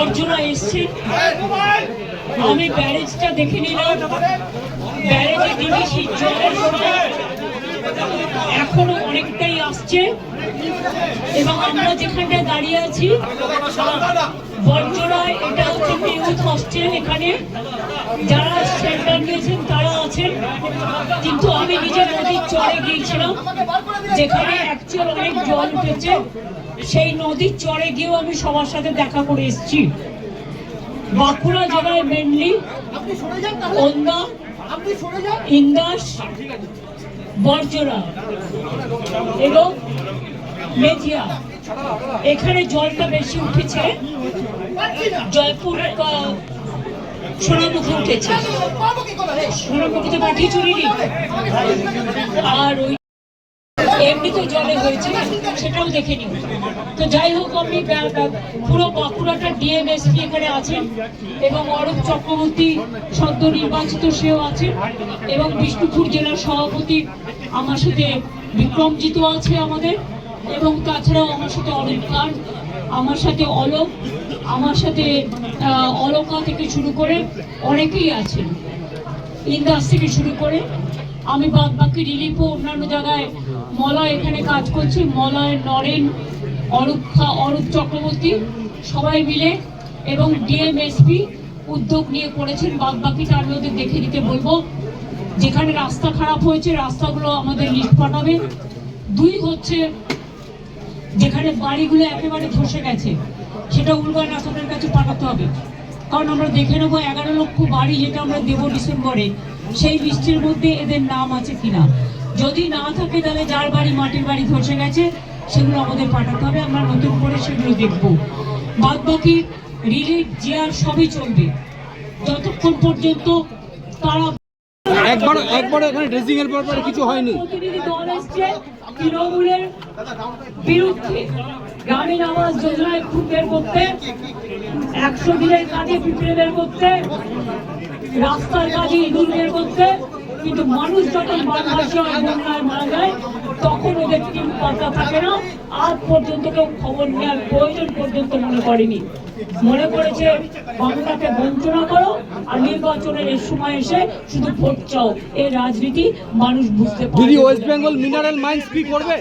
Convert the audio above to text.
অর্জুনা এসছে। আমি ব্যারেজটা দেখে নিলাম। ব্যারেজে ডিবিসি এখনও অনেকটাই আসছে। এবং আমরা যেখানটায় দাঁড়িয়ে আছি বর্জরায় এটা হচ্ছে ইউথ হস্টেল এখানে। যারা সেন্টার নিয়েছেন, তারা আছেন কিন্তু আমি নিজে নদীর চরে গিয়েছিলাম যেখানে অ্যাকচুয়াল অনেক জল উঠেছে। সেই নদীর চরে গিয়েও আমি সবার সাথে দেখা করে এসেছি। বাঁকুড়া জেলায় মেনলি যান ইন্দাস বর্জরা এবং মেথিয়া এখানে জলটা বেশি উঠেছে। জয়পুর আহ, সোনামুখী উঠেছে। করে মাটি চুরিনি আর ওই এমনিতে জলে হয়েছে সেটাও দেখে নিও তো যাই হোক আমি পুরো বাঁকুড়াটা ডিএমএসপি এখানে আছেন এবং অরূপ চক্রবর্তী সদ্য নির্বাচিত সেও আছেন এবং বিষ্ণুপুর জেলার সভাপতি আমার সাথে বিক্রমজিৎ আছে আমাদের এবং তাছাড়াও আমার সাথে অরূপ খান আমার সাথে অলোক, আমার সাথে অলকা থেকে শুরু করে অনেকেই আছেন। ইন্দাস থেকে শুরু করে আমি বাদ বাকি রিলিফও অন্যান্য জায়গায় মলয় এখানে কাজ করছি, মলয় নরেন, অরূপ অরূপ চক্রবর্তী, সবাই মিলে এবং ডিএমএসপি উদ্যোগ নিয়ে করেছেন। বাদ বাকিটা আমি ওদের দেখে দিতে বলব। যেখানে রাস্তা খারাপ হয়েছে, রাস্তাগুলো আমাদের লিস্ট পাঠাবে। দুই হচ্ছে যেখানে বাড়িগুলো একেবারে ধসে গেছে সেটা উলগয় নাথকের কাছে পাঠাতে হবে। কারণ আমরা দেখে নেব এগারো লক্ষ বাড়ি যেটা আমরা দেবো ডিসেম্বরে সেই লিস্টের মধ্যে এদের নাম আছে কিনা। যদি না থাকে তাহলে যার বাড়ি মাটির বাড়ি ধসে গেছে সেগুলো আমাদের পাঠাতে হবে। আমরা নতুন করে সেগুলো দেখব। বাদ বাকি রিলিফ জিয়ার সবই চলবে। যতক্ষণ পর্যন্ত তারা একবার একবার এখানে ড্রেসিং এর পর পর কিছু হয়নি। প্রতিনিধি দল এসছে তৃণমূলের বিরুদ্ধে গ্রামীণ আবাস যোজনায় খুব বের করতে, একশো দিনের কাজে পিঁপড়ে বের করতে, রাস্তার কাজে ইঁদুর বের করতে, কিন্তু মানুষ যখন বাংলাদেশে মারা যায় তখন ওদের টিম পাতা থাকে না। আজ পর্যন্ত কেউ খবর নেওয়ার প্রয়োজন পর্যন্ত মনে করেনি। মনে করেছে, বাংলাকে বঞ্চনা করো আর নির্বাচনের এই সময় এসে শুধু ভোট চাও। এই রাজনীতি মানুষ বুঝতে পারে। ওয়েস্ট বেঙ্গল মিনারেল মাইন্স কি করবে?